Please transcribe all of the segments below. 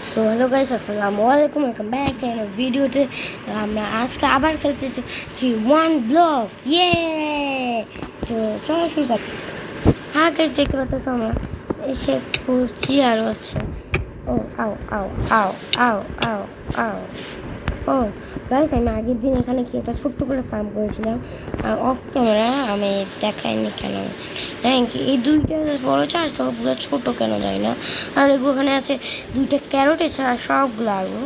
So hello guys আসসালামু আলাইকুম welcome back end ভিডিওতে আমরা আজকে আবার খেলতে চলেছি ওয়ান ব্লক ইয়ে তো চলো শুরু কর হ্যাঁ গাইস দেখতে পাচ্ছ আমরা এসে পড়ছি আর হচ্ছে ও আও আও আও আও আও আও ও গাইস আমি আগের দিন এখানে কি একটা ছোট্ট করে ফার্ম করেছিলাম। অফ ক্যামেরা আমি দেখাইনি কেন? হ্যাঁ কি এই দুইটা বড় চাষ তো পুরো ছোট কেন যায় না। আর ওখানে আছে দুইটা ক্যারোট এছাড়া সবগুলো আলু।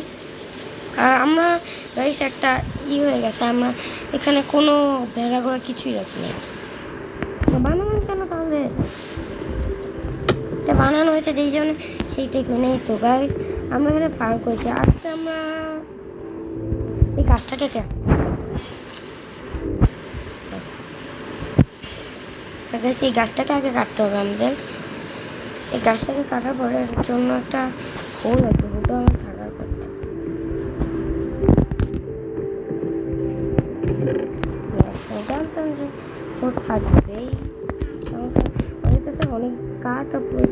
আর আমরা গাইস একটা ই হয়ে গেছে। আমরা এখানে কোনো ভেড়া ঘোড়া কিছুই রাখি না। বানানো কেন তাহলে? এটা বানানো হয়েছে যেই জন্য সেইটাই নেই তো গাইস আমরা এখানে ফার্ম করেছি। আজকে আমরা এই গাছটাকে কে এই গাছটাকে আগে কাটতে হবে আমাদের এই গাছটাকে কাটার পরে জন্য একটা হোল আছে, ওটা আমার থাকার কথা। জানতাম যে ওর থাকবেই। আমাদের কাছে অনেক কাঠ,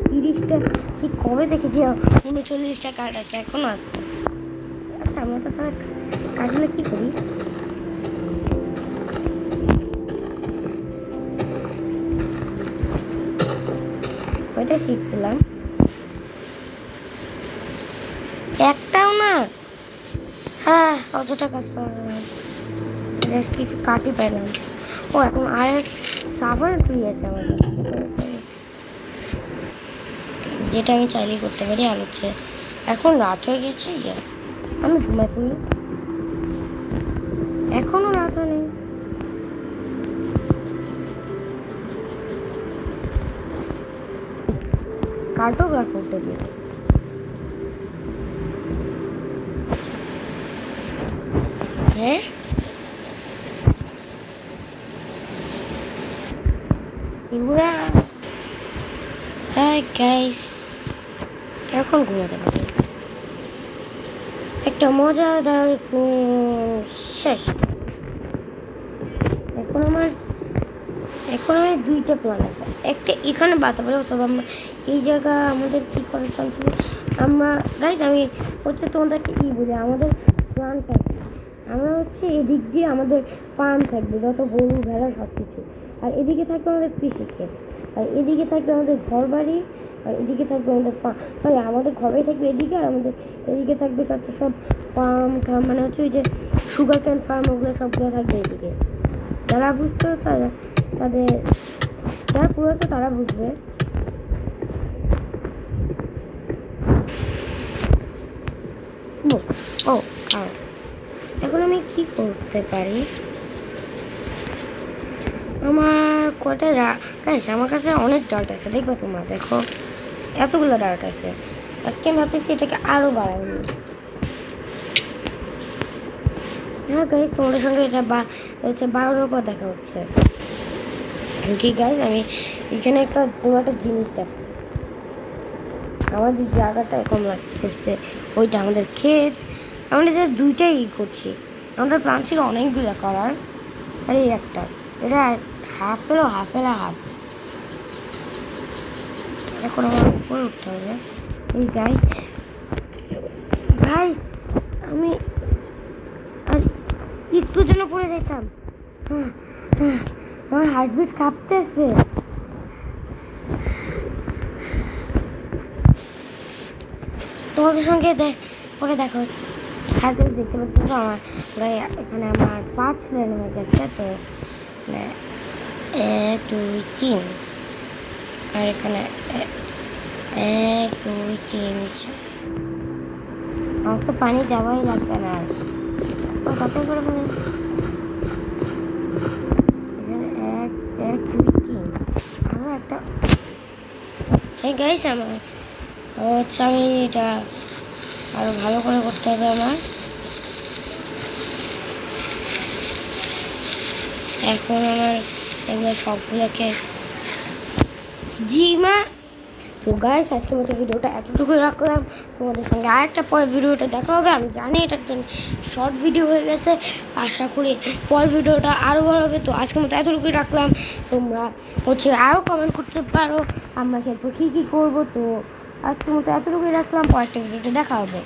তিরিশটা, ঠিক কবে দেখেছি উনচল্লিশটা কাঠ আছে, এখনও আছে। আচ্ছা আমরা তো তাহলে কাটলে কি করি? ওইটা শীত পেলাম? একটাও না? হ্যাঁ অযথা কাজটা জাস্ট কিছু কাটি পেলাম। ও, এখন আর সাবান ট্রি আছে আমার যেটা আমি চাইলেই করতে পারি, আর হচ্ছে এখন রাত হয়ে গেছে ইয়েস আমি ঘুমাই পড়ি এখনও রাত হয়নি কার্টোগ্রাফ উঠে দিয়ে। হ্যাঁ হ্যাঁ গাইস এখন ঘুমাতে পারি একটা মজাদার শেষ। এখন আমার এখন আমার দুইটা প্ল্যান আছে। একটা এখানে বাতাবরে, অথবা আমরা এই জায়গা আমাদের কী করার প্ল্যান ছিল? আমরা গাইজ আমি হচ্ছে তোমাদেরকে কী বলি, আমাদের প্ল্যানটা থাকবে। আমরা হচ্ছে এদিক দিয়ে আমাদের ফার্ম থাকবে, যত গরু, ভেড়া সব কিছু আর এদিকে থাকবে আমাদের কৃষি ক্ষেত আর এদিকে থাকবে আমাদের ঘর বাড়ি আর এদিকে থাকবে আমাদের ফার্ম সরি আমাদের ঘরে থাকবে এদিকে আর আমাদের এদিকে থাকবে যত সব ফার্ম টার্ম মানে হচ্ছে ওই যে সুগার ক্যান ফার্ম ওগুলো সবগুলো থাকবে এদিকে যারা বুঝতে তারা, তাদের, যারা পুরোছে তারা বুঝবে ও। এখন আমি কি করতে পারি আমার কটা গাইস আমার কাছে অনেক ডার্ট আছে। দেখবে তোমরা, দেখো। এতগুলো ডার্ট আছে। আজকে আমি ভাবতেছি এটাকে আরও বাড়াবো। হ্যাঁ গাইস তোমাদের সঙ্গে এটা বা, হচ্ছে বাড়ানোর পর দেখা হচ্ছে। ঠিক গাইস আমি এখানে একটা, তোমার জিনিস দেখো। আমাদের জায়গাটা এরকম লাগতেছে, ওইটা আমাদের ক্ষেত। আমরা জাস্ট দুইটাই ই করছি। আমাদের প্ল্যান ছিল অনেকগুলো করার, আর এই একটা। এটা হাফেরও হাফের হাফ এলো হাফ এখন আমার উপরে উঠতে হবে। এই গাইস গাইস আমি আর একটু জন্য পড়ে যেতাম হ্যাঁ, হ্যাঁ, আমার হার্টবিট কাঁপতেছে। তোমাদের সঙ্গে পরে দেখো হ্যাঁ দেখতে পাচ্ছ আমার এখানে আমার পাঁচ লেন হয়ে গেছে তো মানে এক দুই তিন আর এখানে এক দুই তিন আমার তো পানি দেওয়াই লাগবে না আর কত করে বলেন এক এক দুই তিন আরও একটা হ্যাঁ গাইস আমার হচ্ছে আমি এটা আরও ভালো করে করতে হবে আমার এখন আমার এগুলো সবগুলোকে জি, মা। তো গাইস আজকের মতো ভিডিওটা এতটুকুই রাখলাম। তোমাদের সঙ্গে আরেকটা পরের ভিডিওটা দেখা হবে। আমি জানি এটার জন্য শর্ট ভিডিও হয়ে গেছে। আশা করি পরের ভিডিওটা আরও ভালো হবে। তো আজকের মতো এতটুকুই রাখলাম। তোমরা হচ্ছে আরও কমেন্ট করতে পারো। আমরা এরপর কী কী করব? তো আজকের মতো এতটুকুই রাখলাম। পরেরটা ভিডিওতে দেখা হবে।